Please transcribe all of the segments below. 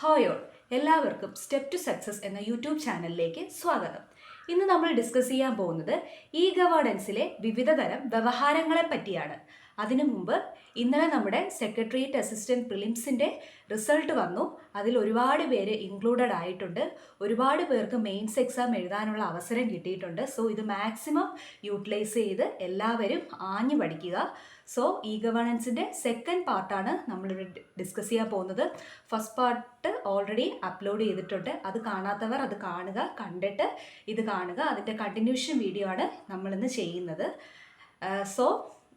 Hi all എല്ലാവർക്കും step to success എന്ന YouTube ചാനലിലേക്ക് സ്വാഗതം. ഇന്ന് നമ്മൾ ഡിസ്കസ് ചെയ്യാൻ പോകുന്നത് ഇ ഗവേണൻസിലെ വിവിധ തരം വ്യവഹാരങ്ങളെ പറ്റിയാണ്. അതിനു മുമ്പ് ഇന്നലെ നമ്മുടെ സെക്രട്ടേറിയറ്റ് അസിസ്റ്റന്റ് പ്രിലിംസിന്റെ റിസൾട്ട് വന്നു. അതിൽ ഒരുപാട് പേര് ഇൻക്ലൂഡഡ് ആയിട്ടുണ്ട്. ഒരുപാട് പേർക്ക് മെയിൻസ് എക്സാം എഴുതാനുള്ള അവസരം കിട്ടിയിട്ടുണ്ട്. സോ ഇത് മാക്സിമം യൂട്ടിലൈസ് ചെയ്ത് എല്ലാവരും ആഞ്ഞു പഠിക്കുക. സോ ഇ ഗവേണൻസിന്റെ സെക്കൻഡ് പാർട്ടാണ് നമ്മളിവിടെ ഡിസ്കസ് ചെയ്യാൻ പോകുന്നത്. ഫസ്റ്റ് പാർട്ട് ഓൾറെഡി അപ്ലോഡ് ചെയ്തിട്ടുണ്ട്. അത് കാണാത്തവർ അത് കാണുക കണ്ടിട്ട് ഇത് കാണുക. അതിന്റെ കണ്ടിന്യൂഷൻ വീഡിയോ ആണ് നമ്മളിന്ന് ചെയ്യുന്നത്. സോ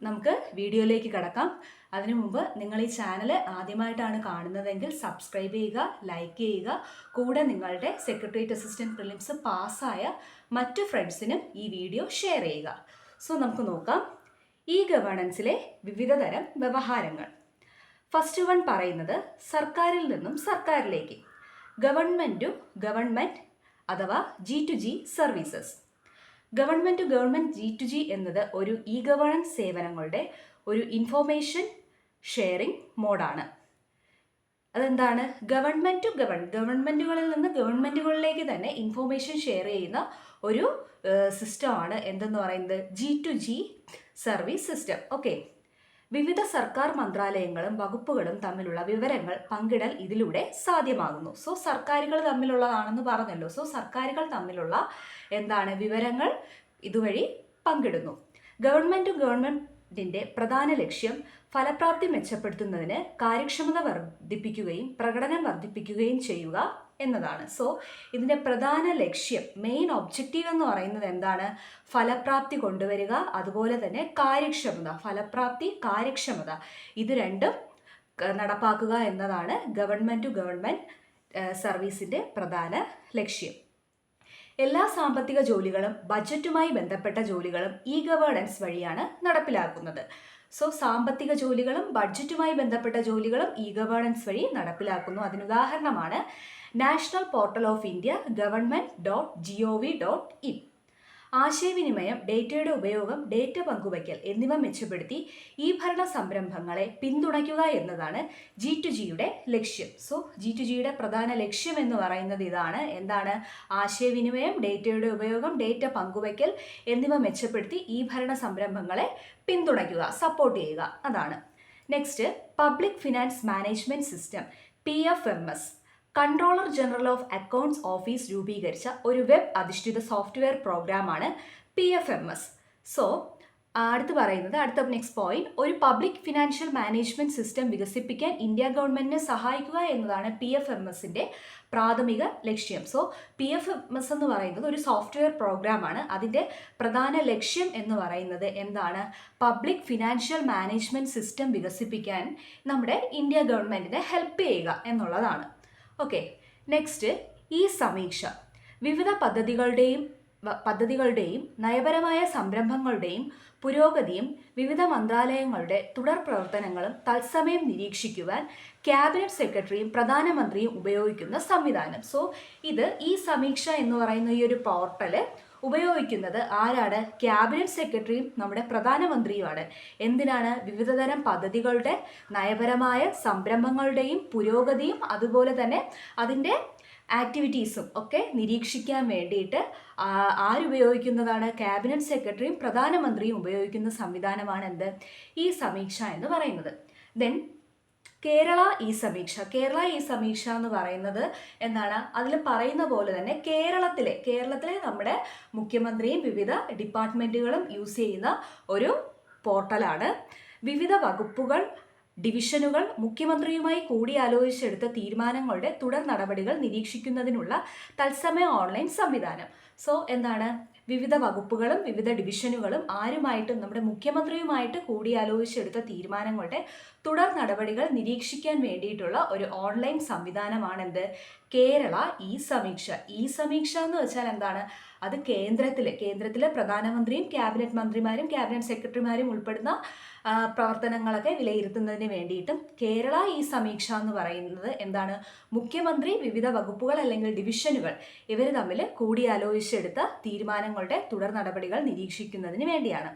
നമുക്ക് വീഡിയോയിലേക്ക് കടക്കാം. അതിനു മുമ്പ് നിങ്ങൾ ഈ ചാനൽ ആദ്യമായിട്ടാണ് കാണുന്നതെങ്കിൽ സബ്സ്ക്രൈബ് ചെയ്യുക ലൈക്ക് ചെയ്യുക. കൂടെ നിങ്ങളുടെ സെക്രട്ടേറിയറ്റ് അസിസ്റ്റന്റ് പ്രിലിംസ് പാസ്സായ മറ്റു ഫ്രണ്ട്സിനും ഈ വീഡിയോ ഷെയർ ചെയ്യുക. സോ നമുക്ക് നോക്കാം. ഈ ഗവേണൻസിലെ വിവിധ തരം വ്യവഹാരങ്ങൾ. ഫസ്റ്റ് വൺ പറയുന്നത് സർക്കാരിൽ നിന്നും സർക്കാരിലേക്ക്. ഗവൺമെന്റ് ടു ഗവൺമെന്റ് അഥവാ G to G services government to government G to G എന്നത് ഒരു ഇ ഗവേണൻസ് സേവനങ്ങളുടെ ഒരു ഇൻഫോർമേഷൻ ഷെയറിംഗ് മോഡാണ് അതെന്താണ്? ഗവൺമെന്റ് ടു ഗവൺ ഗവൺമെന്റുകളിൽ നിന്ന് ഗവൺമെന്റുകളിലേക്ക് തന്നെ ഇൻഫോർമേഷൻ ഷെയർ ചെയ്യുന്ന ഒരു സിസ്റ്റമാണ് എന്തെന്ന് പറയുന്നത്? G to G service system. Okay വിവിധ സർക്കാർ മന്ത്രാലയങ്ങളും വകുപ്പുകളും തമ്മിലുള്ള വിവരങ്ങൾ പങ്കിടൽ ഇതിലൂടെ സാധ്യമാകുന്നു. സോ സർക്കാരുകൾ തമ്മിലുള്ളതാണെന്ന് പറഞ്ഞല്ലോ. സോ സർക്കാരുകൾ തമ്മിലുള്ള എന്താണ് വിവരങ്ങൾ ഇതുവഴി പങ്കിടുന്നു. ഗവൺമെന്റ് ടു ഗവൺമെന്റിന്റെ പ്രധാന ലക്ഷ്യം ഫലപ്രാപ്തി മെച്ചപ്പെടുത്തുന്നതിന് കാര്യക്ഷമത വർദ്ധിപ്പിക്കുകയും പ്രകടനം വർദ്ധിപ്പിക്കുകയും ചെയ്യുക എന്നതാണ്. സോ ഇതിന്റെ പ്രധാന ലക്ഷ്യം മെയിൻ ഒബ്ജക്റ്റീവ് എന്ന് പറയുന്നത് എന്താണ്? ഫലപ്രാപ്തി കൊണ്ടുവരിക അതുപോലെ തന്നെ കാര്യക്ഷമത ഫലപ്രാപ്തി കാര്യക്ഷമത. ഇത് രണ്ടും നടപ്പാക്കുക എന്നതാണ് ഗവൺമെന്റ് ടു ഗവൺമെന്റ് സർവീസിന്റെ പ്രധാന ലക്ഷ്യം. എല്ലാ സാമ്പത്തിക ജോലികളും ബജറ്റുമായി ബന്ധപ്പെട്ട ജോലികളും ഇ ഗവേണൻസ് വഴിയാണ് നടപ്പിലാക്കുന്നത്. സോ സാമ്പത്തിക ജോലികളും ബഡ്ജറ്റുമായി ബന്ധപ്പെട്ട ജോലികളും ഇ ഗവേണൻസ് വഴി നടപ്പിലാക്കുന്നു. അതിനുദാഹരണമാണ് national portal of India government dot G O V dot in ആശയവിനിമയം ഡേറ്റയുടെ ഉപയോഗം ഡേറ്റ പങ്കുവയ്ക്കൽ എന്നിവ മെച്ചപ്പെടുത്തി ഈ ഭരണ സംരംഭങ്ങളെ പിന്തുണയ്ക്കുക എന്നതാണ് ജി ടു ജിയുടെ ലക്ഷ്യം. സോ ജി ടു ജിയുടെ പ്രധാന ലക്ഷ്യം എന്ന് പറയുന്നത് ഇതാണ്. എന്താണ്? ആശയവിനിമയം ഡേറ്റയുടെ ഉപയോഗം ഡേറ്റ പങ്കുവയ്ക്കൽ എന്നിവ മെച്ചപ്പെടുത്തി ഈ ഭരണ സംരംഭങ്ങളെ പിന്തുണയ്ക്കുക സപ്പോർട്ട് ചെയ്യുക. അതാണ്. Next public finance management system P F M S controller general of accounts office രൂപീകരിച്ച ഒരു വെബ് അധിഷ്ഠിത സോഫ്റ്റ്വെയർ പ്രോഗ്രാമാണ് P F M S so അടുത്ത് പറയുന്നത് അടുത്ത നെക്സ്റ്റ് പോയിന്റ് ഒരു പബ്ലിക് ഫിനാൻഷ്യൽ മാനേജ്മെന്റ് സിസ്റ്റം വികസിപ്പിക്കാൻ ഇന്ത്യ ഗവൺമെന്റിനെ സഹായിക്കുക എന്നതാണ് പി എഫ് എം എസിന്റെ പ്രാഥമിക ലക്ഷ്യം. So P F M S എന്ന് പറയുന്നത് ഒരു സോഫ്റ്റ്വെയർ പ്രോഗ്രാമാണ്. അതിന്റെ പ്രധാന ലക്ഷ്യം എന്ന് പറയുന്നത് എന്താണ്? പബ്ലിക് ഫിനാൻഷ്യൽ മാനേജ്മെന്റ് സിസ്റ്റം വികസിപ്പിക്കാൻ നമ്മുടെ ഇന്ത്യ ഗവൺമെന്റിനെ ഹെൽപ്പ് ചെയ്യുക എന്നുള്ളതാണ്. ഓക്കെ നെക്സ്റ്റ് ഈ സമീക്ഷ. വിവിധ പദ്ധതികളുടെയും പദ്ധതികളുടെയും നയപരമായ സംരംഭങ്ങളുടെയും പുരോഗതിയും വിവിധ മന്ത്രാലയങ്ങളുടെ തുടർ പ്രവർത്തനങ്ങളും തത്സമയം നിരീക്ഷിക്കുവാൻ ക്യാബിനറ്റ് സെക്രട്ടറിയും പ്രധാനമന്ത്രിയും ഉപയോഗിക്കുന്ന സംവിധാനം. സോ ഇത് ഈ സമീക്ഷ എന്ന് പറയുന്ന ഈ ഒരു പോർട്ടൽ ഉപയോഗിക്കുന്നത് ആരാണ്? ക്യാബിനറ്റ് സെക്രട്ടറിയും നമ്മുടെ പ്രധാനമന്ത്രിയുമാണ്. എന്തിനാണ് വിവിധതരം പദ്ധതികളുടെ നയപരമായ സംരംഭങ്ങളുടെയും പുരോഗതിയും അതുപോലെ തന്നെ അതിന്റെ ആക്ടിവിറ്റീസും ഒക്കെ നിരീക്ഷിക്കാൻ വേണ്ടിയിട്ട് ആരുപയോഗിക്കുന്നതാണ് ക്യാബിനറ്റ് സെക്രട്ടറിയും പ്രധാനമന്ത്രിയും ഉപയോഗിക്കുന്ന സംവിധാനമാണ് എന്ത്? ഈ സമീക്ഷ എന്ന് പറയുന്നത്. ദെൻ കേരള ഈ സമീക്ഷ. കേരള ഈ സമീക്ഷ എന്ന് പറയുന്നത് എന്താണ്? അതിൽ പറയുന്ന പോലെ തന്നെ കേരളത്തിലെ കേരളത്തിലെ നമ്മുടെ മുഖ്യമന്ത്രിയും വിവിധ ഡിപ്പാർട്ട്മെന്റുകളും യൂസ് ചെയ്യുന്ന ഒരു പോർട്ടലാണ് വിവിധ വകുപ്പുകൾ ഡിവിഷനുകൾ മുഖ്യമന്ത്രിയുമായി കൂടിയാലോചിച്ചെടുത്ത തീരുമാനങ്ങളുടെ തുടർ നടപടികൾ നിരീക്ഷിക്കുന്നതിനുള്ള തത്സമയ ഓൺലൈൻ സംവിധാനം. സോ എന്താണ്? വിവിധ വകുപ്പുകളും വിവിധ ഡിവിഷനുകളും ആരുമായിട്ടും നമ്മുടെ മുഖ്യമന്ത്രിയുമായിട്ട് കൂടിയാലോചിച്ചെടുത്ത തീരുമാനങ്ങളുടെ തുടർ നടപടികൾ നിരീക്ഷിക്കാൻ വേണ്ടിയിട്ടുള്ള ഒരു ഓൺലൈൻ സംവിധാനമാണെന്ത്? കേരള ഇ സമീക്ഷ ഇ സമീക്ഷ എന്ന് വെച്ചാൽ എന്താണ്? അത് കേന്ദ്രത്തിലെ കേന്ദ്രത്തിലെ പ്രധാനമന്ത്രിയും ക്യാബിനറ്റ് മന്ത്രിമാരും ക്യാബിനറ്റ് സെക്രട്ടറിമാരും ഉൾപ്പെടുന്ന പ്രവർത്തനങ്ങളൊക്കെ വിലയിരുത്തുന്നതിന് വേണ്ടിയിട്ടും കേരള ഈ സമീക്ഷ എന്ന് പറയുന്നത് എന്താണ്? മുഖ്യമന്ത്രി വിവിധ വകുപ്പുകൾ അല്ലെങ്കിൽ ഡിവിഷനുകൾ ഇവർ തമ്മിൽ കൂടിയാലോചിച്ചെടുത്ത തീരുമാനങ്ങളുടെ തുടർ നടപടികൾ നിരീക്ഷിക്കുന്നതിന് വേണ്ടിയാണ്.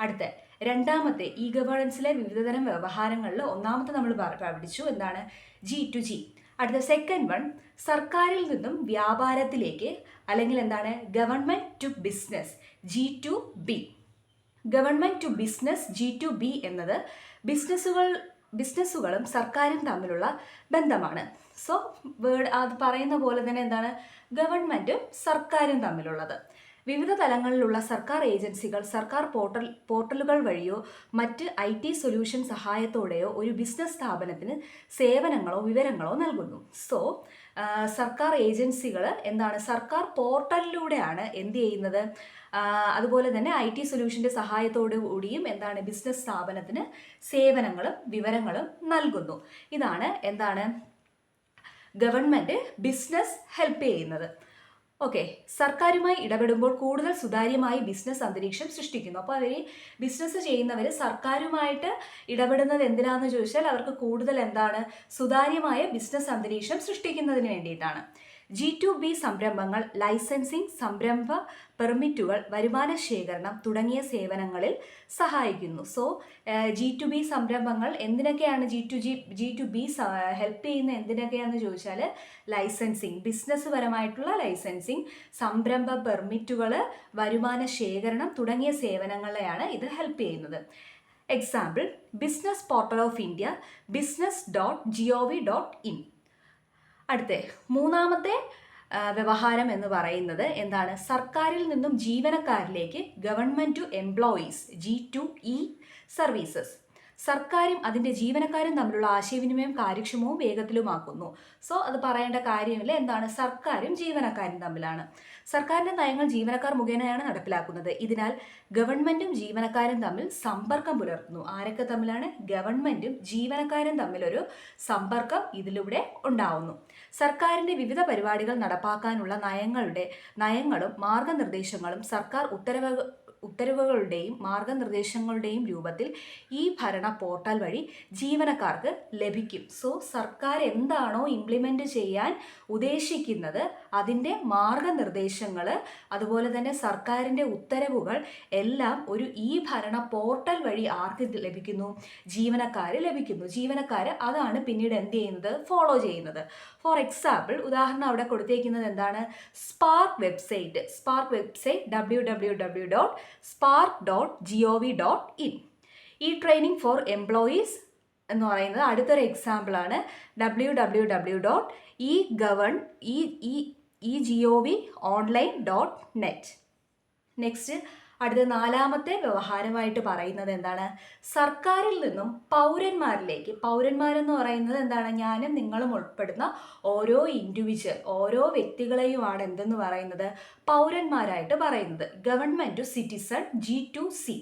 അടുത്ത രണ്ടാമത്തെ ഇ ഗവേണൻസിലെ വിവിധതരം വ്യവഹാരങ്ങളിൽ ഒന്നാമത്തെ നമ്മൾ പഠിച്ചു എന്താണ്? G to G. അടുത്ത സെക്കൻഡ് വൺ സർക്കാരിൽ നിന്നും വ്യാപാരത്തിലേക്ക് അല്ലെങ്കിൽ എന്താണ്? Government to business G to B. Government to business G to B എന്നത് ബിസിനസ്സുകൾ ബിസിനസ്സുകളും സർക്കാരും തമ്മിലുള്ള ബന്ധമാണ്. സോ വേർഡ് അത് പറയുന്ന പോലെ തന്നെ എന്താണ്? ഗവൺമെന്റും സർക്കാരും തമ്മിലുള്ളത്. വിവിധ തലങ്ങളിലുള്ള സർക്കാർ ഏജൻസികൾ സർക്കാർ പോർട്ടൽ പോർട്ടലുകൾ വഴിയോ മറ്റ് ഐ ടി സൊല്യൂഷൻ സഹായത്തോടെയോ ഒരു ബിസിനസ് സ്ഥാപനത്തിന് സേവനങ്ങളോ വിവരങ്ങളോ നൽകുന്നു. സോ സർക്കാർ ഏജൻസികൾ എന്താണ് സർക്കാർ പോർട്ടലിലൂടെയാണ് എന്ത് ചെയ്യുന്നത്? അതുപോലെ തന്നെ ഐ ടി സൊല്യൂഷന്റെ സഹായത്തോടു കൂടിയും എന്താണ് ബിസിനസ് സ്ഥാപനത്തിന് സേവനങ്ങളും വിവരങ്ങളും നൽകുന്നു. ഇതാണ് എന്താണ് ഗവൺമെന്റ് ബിസിനസ് ഹെൽപ്പ് ചെയ്യുന്നത്. ഓക്കെ സർക്കാരുമായി ഇടപെടുമ്പോൾ കൂടുതൽ സുതാര്യമായി ബിസിനസ് അന്തരീക്ഷം സൃഷ്ടിക്കുന്നു. അപ്പോൾ അവർ ബിസിനസ് ചെയ്യുന്നവർ സർക്കാരുമായിട്ട് ഇടപെടുന്നത് എന്തിനാണെന്ന് ചോദിച്ചാൽ അവർക്ക് കൂടുതൽ എന്താണ്? സുതാര്യമായ ബിസിനസ് അന്തരീക്ഷം സൃഷ്ടിക്കുന്നതിന് വേണ്ടിയിട്ടാണ്. ജി ടു ബി സംരംഭങ്ങൾ ലൈസൻസിംഗ് സംരംഭ പെർമിറ്റുകൾ വരുമാന ശേഖരണം തുടങ്ങിയ സേവനങ്ങളിൽ സഹായിക്കുന്നു. സോ ജി ടു ബി സംരംഭങ്ങൾ എന്തിനൊക്കെയാണ് G to G G to B help ചെയ്യുന്ന എന്തിനൊക്കെയാണെന്ന് ചോദിച്ചാൽ ലൈസൻസിങ് ബിസിനസ് പരമായിട്ടുള്ള ലൈസൻസിങ് സംരംഭ പെർമിറ്റുകൾ വരുമാന ശേഖരണം തുടങ്ങിയ സേവനങ്ങളെയാണ് ഇത് ഹെൽപ്പ് ചെയ്യുന്നത്. Example business portal of India business dot G O V dot in അടുത്ത മൂന്നാമത്തെ വ്യവഹാരം എന്ന് പറയുന്നത് എന്താണ്? സർക്കാരിൽ നിന്നും ജീവനക്കാരിലേക്ക് government to employees G to E services. സർക്കാരും അതിന്റെ ജീവനക്കാരും തമ്മിലുള്ള ആശയവിനിമയം കാര്യക്ഷമവും വേഗത്തിലുമാക്കുന്നു. സോ അത് പറയേണ്ട കാര്യമില്ല. എന്താണ്? സർക്കാരും ജീവനക്കാരും തമ്മിലാണ്. സർക്കാരിന്റെ നയങ്ങൾ ജീവനക്കാർ മുഖേനയാണ് നടപ്പിലാക്കുന്നത്. ഇതിനാൽ ഗവൺമെന്റും ജീവനക്കാരും തമ്മിൽ സമ്പർക്കം പുലർത്തുന്നു. ആരൊക്കെ തമ്മിലാണ്? ഗവൺമെന്റും ജീവനക്കാരും തമ്മിലൊരു സമ്പർക്കം ഇതിലൂടെ ഉണ്ടാവുന്നു. സർക്കാരിന്റെ വിവിധ പരിപാടികൾ നടപ്പാക്കാനുള്ള നയങ്ങളുടെ നയങ്ങളും മാർഗനിർദ്ദേശങ്ങളും സർക്കാർ ഉത്തരവ് ഉത്തരവുകളുടെയും മാർഗനിർദ്ദേശങ്ങളുടെയും രൂപത്തിൽ ഈ ഭരണ പോർട്ടൽ വഴി ജീവനക്കാർക്ക് ലഭിക്കും. സോ സർക്കാർ എന്താണോ ഇംപ്ലിമെന്റ് ചെയ്യാൻ ഉദ്ദേശിക്കുന്നത് അതിന്റെ മാർഗനിർദ്ദേശങ്ങൾ അതുപോലെ തന്നെ സർക്കാരിന്റെ ഉത്തരവുകൾ എല്ലാം ഒരു ഈ ഭരണ പോർട്ടൽ വഴി ആർക്ക് ലഭിക്കുന്നു? ജീവനക്കാർ ലഭിക്കുന്നു. ജീവനക്കാർ അതാണ് പിന്നീട് എന്ത് ചെയ്യുന്നത്? ഫോളോ ചെയ്യുന്നത്. ഫോർ എക്സാമ്പിൾ ഉദാഹരണം അവിടെ കൊടുത്തേക്കുന്നത് എന്താണ്? Spark website. Spark website W W W dot spark dot G O V dot in ഈ ട്രെയിനിങ് ഫോർ എംപ്ലോയീസ് എന്ന് പറയുന്നത് അടുത്തൊരു എക്സാമ്പിളാണ് W W W dot E gov E E G O V online dot net next അടുത്ത നാലാമത്തെ വ്യവഹാരമായിട്ട് പറയുന്നത് എന്താണ്? സർക്കാരിൽ നിന്നും പൗരന്മാരിലേക്ക് പൗരന്മാരെന്ന് പറയുന്നത് എന്താണ്? ഞാനും നിങ്ങളും ഉൾപ്പെടുന്ന ഓരോ ഇൻഡിവിജ്വൽ ഓരോ വ്യക്തികളെയുമാണ് എന്തെന്ന് പറയുന്നത്? പൗരന്മാരായിട്ട് പറയുന്നത്. Government to citizen G to C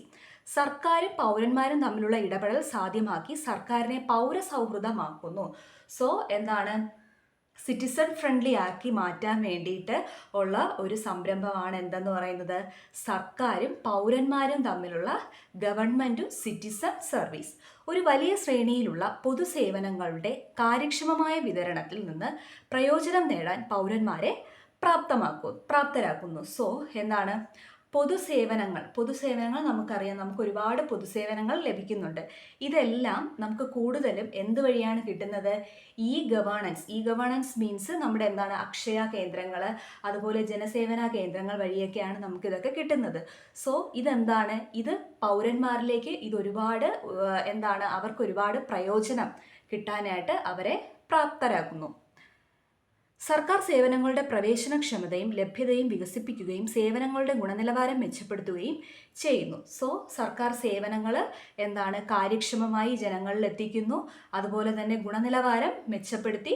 സർക്കാരും പൗരന്മാരും തമ്മിലുള്ള ഇടപെടൽ സാധ്യമാക്കി സർക്കാരിനെ പൗരസൗഹൃദമാക്കുന്നു. സോ എന്താണ്? സിറ്റിസൺ ഫ്രണ്ട്ലി ആക്കി മാറ്റാൻ വേണ്ടിയിട്ട് ഉള്ള ഒരു സംരംഭമാണ് എന്തെന്ന് പറയുന്നത്? സർക്കാരും പൗരന്മാരും തമ്മിലുള്ള ഗവൺമെന്റും സിറ്റിസൺ സർവീസ് ഒരു വലിയ ശ്രേണിയിലുള്ള പൊതുസേവനങ്ങളുടെ കാര്യക്ഷമമായ വിതരണത്തിൽ നിന്ന് പ്രയോജനം നേടാൻ പൗരന്മാരെ പ്രാപ്തമാക്കുന്നു പ്രാപ്തരാക്കുന്നു. സോ എന്താണ്? പൊതുസേവനങ്ങൾ പൊതുസേവനങ്ങൾ നമുക്കറിയാം. നമുക്ക് ഒരുപാട് പൊതുസേവനങ്ങൾ ലഭിക്കുന്നുണ്ട്. ഇതെല്ലാം നമുക്ക് കൂടുതലും എന്ത് വഴിയാണ് കിട്ടുന്നത്? E governance E governance means നമ്മുടെ എന്താണ് അക്ഷയ കേന്ദ്രങ്ങൾ അതുപോലെ ജനസേവന കേന്ദ്രങ്ങൾ വഴിയൊക്കെയാണ് നമുക്ക് ഇതൊക്കെ കിട്ടുന്നത്. സോ ഇതെന്താണ്? ഇത് പൗരന്മാരിലേക്ക് ഇത് ഒരുപാട് എന്താണ്? അവർക്ക് ഒരുപാട് പ്രയോജനം കിട്ടാനായിട്ട് അവരെ പ്രാപ്തരാക്കുന്നു. സർക്കാർ സേവനങ്ങളുടെ പ്രവേശനക്ഷമതയും ലഭ്യതയും വികസിപ്പിക്കുകയും സേവനങ്ങളുടെ ഗുണനിലവാരം മെച്ചപ്പെടുത്തുകയും ചെയ്യുന്നു. സോ സർക്കാർ സേവനങ്ങൾ എന്താണ് കാര്യക്ഷമമായി ജനങ്ങളിൽ എത്തിക്കുന്നു അതുപോലെ തന്നെ ഗുണനിലവാരം മെച്ചപ്പെടുത്തി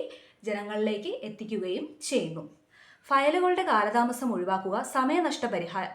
ജനങ്ങളിലേക്ക് എത്തിക്കുകയും ചെയ്യുന്നു. ഫയലുകളുടെ കാലതാമസം ഒഴിവാക്കുക സമയനഷ്ട പരിഹാര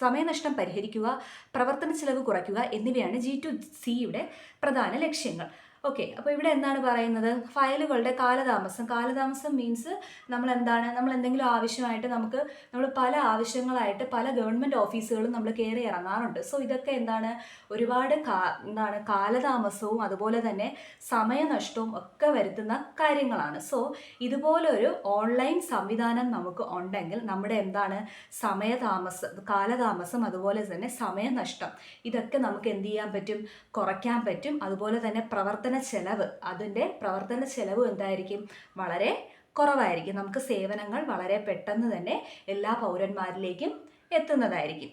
സമയനഷ്ടം പരിഹരിക്കുക പ്രവർത്തന ചെലവ് കുറയ്ക്കുക എന്നിവയാണ് ജി ടു സിയുടെ പ്രധാന ലക്ഷ്യങ്ങൾ. ഓക്കെ അപ്പോൾ ഇവിടെ എന്താണ് പറയുന്നത്? ഫയലുകളുടെ കാലതാമസം. കാലതാമസം മീൻസ് നമ്മൾ എന്താണ് നമ്മൾ എന്തെങ്കിലും ആവശ്യമായിട്ട് നമുക്ക് നമ്മൾ പല ആവശ്യങ്ങളായിട്ട് പല ഗവൺമെന്റ് ഓഫീസുകളും നമ്മൾ കയറി ഇറങ്ങാറുണ്ട്. സോ ഇതൊക്കെ എന്താണ്? ഒരുപാട് കാ എന്താണ്? കാലതാമസവും അതുപോലെ തന്നെ സമയനഷ്ടവും ഒക്കെ വരുത്തുന്ന കാര്യങ്ങളാണ്. സോ ഇതുപോലൊരു ഓൺലൈൻ സംവിധാനം നമുക്ക് ഉണ്ടെങ്കിൽ നമ്മുടെ എന്താണ്? സമയതാമസം കാലതാമസം അതുപോലെ തന്നെ സമയനഷ്ടം ഇതൊക്കെ നമുക്ക് എന്ത് ചെയ്യാൻ പറ്റും? കുറയ്ക്കാൻ പറ്റും. അതുപോലെ തന്നെ പ്രവർത്തന പ്രവർത്തന ചെലവ്. അതിന്റെ പ്രവർത്തന ചെലവ് എന്തായിരിക്കും? വളരെ കുറവായിരിക്കും. നമുക്ക് സേവനങ്ങൾ വളരെ പെട്ടെന്ന് തന്നെ എല്ലാ പൗരന്മാരിലേക്കും എത്തുന്നതായിരിക്കും.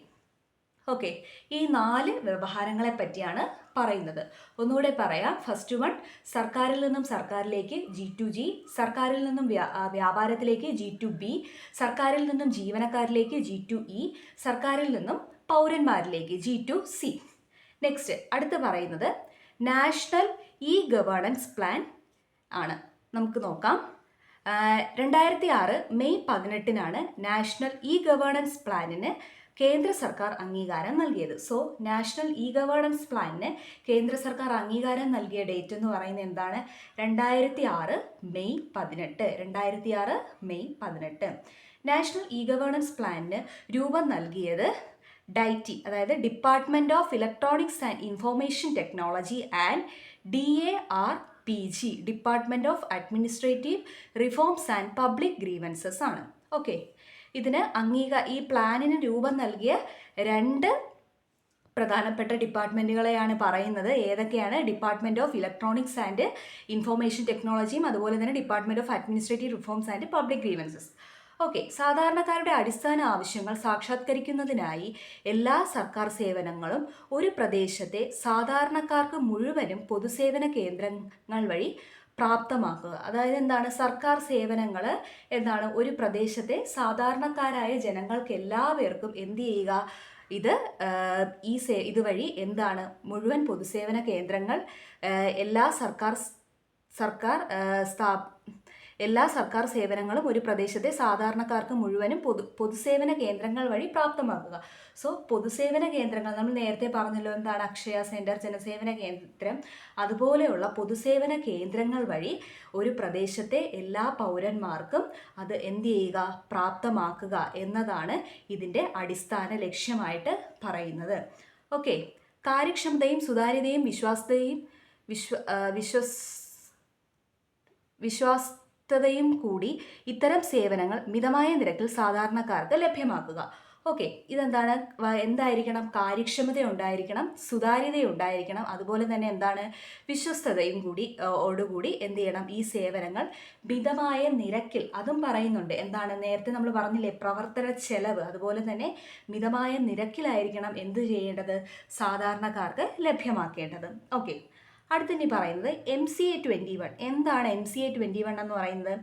ഓക്കെ. ഈ നാല് വ്യവഹാരങ്ങളെ പറ്റിയാണ് പറയുന്നത്. ഒന്നുകൂടെ പറയാം. ഫസ്റ്റ് വൺ സർക്കാരിൽ നിന്നും സർക്കാരിലേക്ക് ജി ടു ജി സർക്കാരിൽ നിന്നും വ്യാ വ്യാപാരത്തിലേക്ക് ജി ടു ബി സർക്കാരിൽ നിന്നും ജീവനക്കാരിലേക്ക് ജി ടു ഇ സർക്കാരിൽ നിന്നും പൗരന്മാരിലേക്ക് ജി ടു സി നെക്സ്റ്റ് അടുത്ത് പറയുന്നത് നാഷണൽ ഇ ഗവേണൻസ് പ്ലാൻ ആണ്. നമുക്ക് നോക്കാം. രണ്ടായിരത്തി ആറ് മെയ് പതിനെട്ടിനാണ് നാഷണൽ ഇ ഗവേണൻസ് പ്ലാനിന് കേന്ദ്ര സർക്കാർ അംഗീകാരം നൽകിയത്. സോ നാഷണൽ ഇ ഗവേണൻസ് പ്ലാനിന് കേന്ദ്ര സർക്കാർ അംഗീകാരം നൽകിയ ഡേറ്റ് എന്ന് പറയുന്നത് എന്താണ്? രണ്ടായിരത്തി ആറ് മെയ് പതിനെട്ട്. രണ്ടായിരത്തി ആറ് മെയ് പതിനെട്ട്. നാഷണൽ ഇ ഗവേണൻസ് പ്ലാനിന് രൂപം നൽകിയത് ഡൈറ്റി അതായത് department of electronics and information technology and D A R P G department of administrative reforms and public grievances ആണ്. ഓക്കെ ഇതിന് അംഗീക ഈ പ്ലാനിന് രൂപം നൽകിയ രണ്ട് പ്രധാനപ്പെട്ട ഡിപ്പാർട്ട്മെന്റുകളെയാണ് പറയുന്നത്. ഏതൊക്കെയാണ്? Department of electronics and information ടെക്നോളജിയും അതുപോലെ തന്നെ department of administrative reforms and public grievances okay സാധാരണക്കാരുടെ അടിസ്ഥാന ആവശ്യങ്ങൾ സാക്ഷാത്കരിക്കുന്നതിനായി എല്ലാ സർക്കാർ സേവനങ്ങളും ഒരു പ്രദേശത്തെ സാധാരണക്കാർക്ക് മുഴുവനും പൊതുസേവന കേന്ദ്രങ്ങൾ വഴി പ്രാപ്തമാക്കുക. അതായത് എന്താണ്? സർക്കാർ സേവനങ്ങൾ എന്താണ്? ഒരു പ്രദേശത്തെ സാധാരണക്കാരായ ജനങ്ങൾക്ക് എല്ലാവർക്കും എന്ത് ചെയ്യുക? ഇത് ഈ സേ ഇതുവഴി എന്താണ്? മുഴുവൻ പൊതുസേവന കേന്ദ്രങ്ങൾ എല്ലാ സർക്കാർ സർക്കാർ സ്ഥാപ സ്ഥാ എല്ലാ സർക്കാർ സേവനങ്ങളും ഒരു പ്രദേശത്തെ സാധാരണക്കാർക്ക് മുഴുവനും പൊതു പൊതുസേവന കേന്ദ്രങ്ങൾ വഴി പ്രാപ്തമാക്കുക. സോ പൊതുസേവന കേന്ദ്രങ്ങൾ നമ്മൾ നേരത്തെ പറഞ്ഞല്ലോ എന്താണ് അക്ഷയ സെന്റർ ജനസേവന കേന്ദ്രം അതുപോലെയുള്ള പൊതുസേവന കേന്ദ്രങ്ങൾ വഴി ഒരു പ്രദേശത്തെ എല്ലാ പൗരന്മാർക്കും അത് എന്ത് ചെയ്യുക? പ്രാപ്തമാക്കുക എന്നതാണ് ഇതിന്റെ അടിസ്ഥാന ലക്ഷ്യമായിട്ട് പറയുന്നത്. ഓക്കെ. കാര്യക്ഷമതയും സുതാര്യതയും വിശ്വാസ്യതയും വിശ്വ വിശ്വസ് വിശ്വസ് വിശ്വാസ്യതയും കൂടി ഇത്തരം സേവനങ്ങൾ മിതമായ നിരക്കിൽ സാധാരണക്കാർക്ക് ലഭ്യമാക്കുക. ഓക്കെ ഇതെന്താണ്? എന്തായിരിക്കണം? കാര്യക്ഷമത ഉണ്ടായിരിക്കണം സുതാര്യത ഉണ്ടായിരിക്കണം അതുപോലെ തന്നെ എന്താണ്? വിശ്വസ്തതയും കൂടി ഓടുകൂടി എന്ത് ചെയ്യണം? ഈ സേവനങ്ങൾ മിതമായ നിരക്കിൽ അതും പറയുന്നുണ്ട്. എന്താണ്? നേരത്തെ നമ്മൾ പറഞ്ഞില്ലേ പ്രവർത്തന ചെലവ് അതുപോലെ തന്നെ മിതമായ നിരക്കിലായിരിക്കണം എന്ത് ചെയ്യേണ്ടത്? സാധാരണക്കാർക്ക് ലഭ്യമാക്കേണ്ടത്. ഓക്കെ അടുത്തിനി പറയുന്നത് M C A twenty one എന്താണ് M C A twenty one എന്ന് പറയുന്നത്?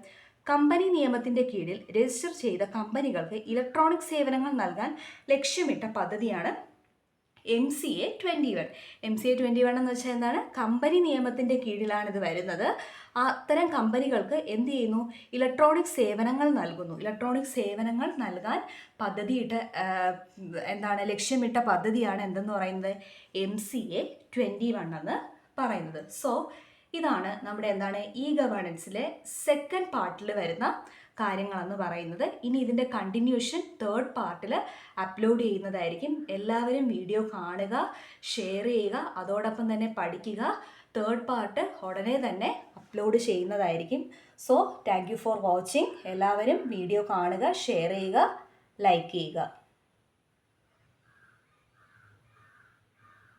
കമ്പനി നിയമത്തിന്റെ കീഴിൽ രജിസ്റ്റർ ചെയ്ത കമ്പനികൾക്ക് ഇലക്ട്രോണിക് സേവനങ്ങൾ നൽകാൻ ലക്ഷ്യമിട്ട പദ്ധതിയാണ് M C A twenty one M C A twenty one എന്ന് വെച്ചാൽ എന്താണ്? കമ്പനി നിയമത്തിന്റെ കീഴിലാണ് ഇത് വരുന്നത്. അത്തരം കമ്പനികൾക്ക് എന്ത് ചെയ്യുന്നു? ഇലക്ട്രോണിക് സേവനങ്ങൾ നൽകുന്നു. ഇലക്ട്രോണിക് സേവനങ്ങൾ നൽകാൻ പദ്ധതിയിട്ട് എന്താണ് ലക്ഷ്യമിട്ട പദ്ധതിയാണ് എന്തെന്ന് പറയുന്നത്? M C A twenty one എന്ന് പറയുന്നത്. സോ ഇതാണ് നമ്മുടെ എന്താണ് ഇ ഗവേണൻസിലെ സെക്കൻഡ് പാർട്ടിൽ വരുന്ന കാര്യങ്ങളെന്ന് പറയുന്നത്. ഇനി ഇതിന്റെ കണ്ടിന്യൂഷൻ തേർഡ് പാർട്ടിൽ അപ്ലോഡ് ചെയ്യുന്നതായിരിക്കും. എല്ലാവരും വീഡിയോ കാണുക ഷെയർ ചെയ്യുക അതോടൊപ്പം തന്നെ പഠിക്കുക. തേർഡ് പാർട്ട് ഉടനെ തന്നെ അപ്ലോഡ് ചെയ്യുന്നതായിരിക്കും. So thank you for watching എല്ലാവരും വീഡിയോ കാണുക ഷെയർ ചെയ്യുക ലൈക്ക് ചെയ്യുക.